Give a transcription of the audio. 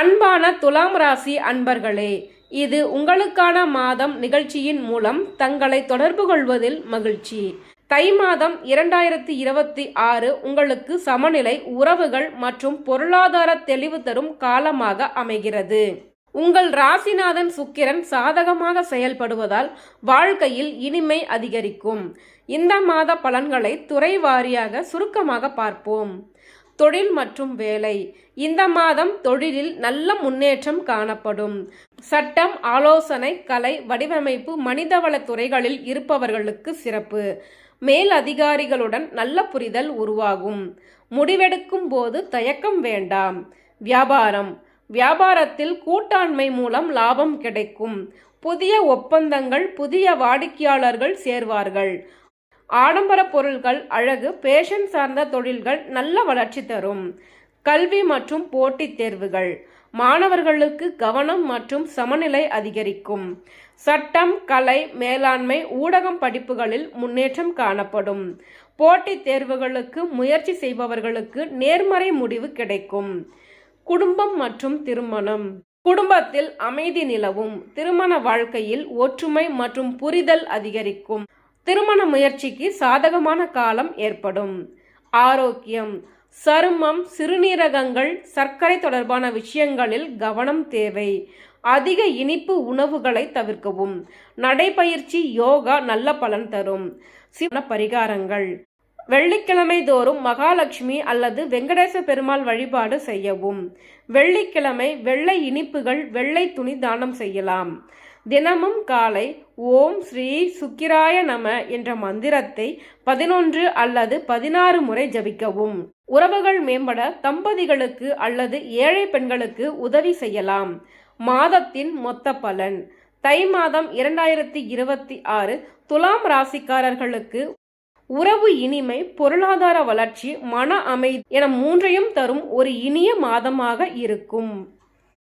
அன்பான துலாம் ராசி அன்பர்களே இது உங்களுக்கான மாதம் நிகழ்ச்சியின் மூலம் தங்களை தொடர்பு கொள்வதில் மகிழ்ச்சி. தை மாதம் இரண்டாயிரத்தி இருபத்தி ஆறு உங்களுக்கு சமநிலை உறவுகள் மற்றும் பொருளாதார தெளிவு தரும் காலமாக அமைகிறது. உங்கள் ராசிநாதன் சுக்கிரன் சாதகமாக செயல்படுவதால் வாழ்க்கையில் இனிமை அதிகரிக்கும். இந்த மாத பலன்களை துறை வாரியாக சுருக்கமாக பார்ப்போம். தொழில் மற்றும் வேலை. இந்த மாதம் தொழிலில் நல்ல முன்னேற்றம் காணப்படும். சட்டம் ஆலோசனை கலை வடிவமைப்பு மனிதவள துறைகளில் இருப்பவர்களுக்கு சிறப்பு. மேல் அதிகாரிகளுடன் நல்ல புரிதல் உருவாகும். முடிவெடுக்கும் போது தயக்கம் வேண்டாம். வியாபாரம். வியாபாரத்தில் கூட்டாண்மை மூலம் லாபம் கிடைக்கும். புதிய ஒப்பந்தங்கள் புதிய வாடிக்கையாளர்கள் சேர்வார்கள். ஆடம்பர பொருள்கள் அழகு பேஷன் சார்ந்த தொழில்கள் நல்ல வளர்ச்சி தரும். கல்வி மற்றும் போட்டித் தேர்வுகள். மாணவர்களுக்கு கவனம் மற்றும் சமநிலை அதிகரிக்கும். சட்டம் கலை மேலாண்மை ஊடகம் படிப்புகளில் முன்னேற்றம் காணப்படும். போட்டித் தேர்வுகளுக்கு முயற்சி செய்பவர்களுக்கு நேர்மறை முடிவு கிடைக்கும். குடும்பம் மற்றும் திருமணம். குடும்பத்தில் அமைதி நிலவும். திருமண வாழ்க்கையில் ஒற்றுமை மற்றும் புரிதல் அதிகரிக்கும். திருமண முயற்சிக்கு சாதகமான காலம் ஏற்படும். ஆரோக்கியம். சருமம் சிறுநீரகங்கள் சர்க்கரை தொடர்பான விஷயங்களில் கவனம் தேவை. அதிக இனிப்பு உணவுகளை தவிர்க்கவும். நடைபயிற்சி யோகா நல்ல பலன் தரும். சிவன பரிகாரங்கள். வெள்ளிக்கிழமை தோறும் மகாலட்சுமி அல்லது வெங்கடேச பெருமாள் வழிபாடு செய்யவும். வெள்ளிக்கிழமை வெள்ளை இனிப்புகள் வெள்ளை துணி தானம் செய்யலாம். தினமும் காலை ஓம் ஸ்ரீ சுக்கிராய நம என்ற மந்திரத்தை பதினொன்று அல்லது பதினாறு முறை ஜபிக்கவும். உறவுகள் மேம்பட தம்பதிகளுக்கு அல்லது ஏழை பெண்களுக்கு உதவி செய்யலாம். மாதத்தின் மொத்த பலன். தை மாதம் இரண்டாயிரத்தி இருபத்தி ஆறு துலாம் ராசிக்காரர்களுக்கு உறவு இனிமை பொருளாதார வளர்ச்சி மன அமைதி என மூன்றையும் தரும் ஒரு இனிய மாதமாக இருக்கும்.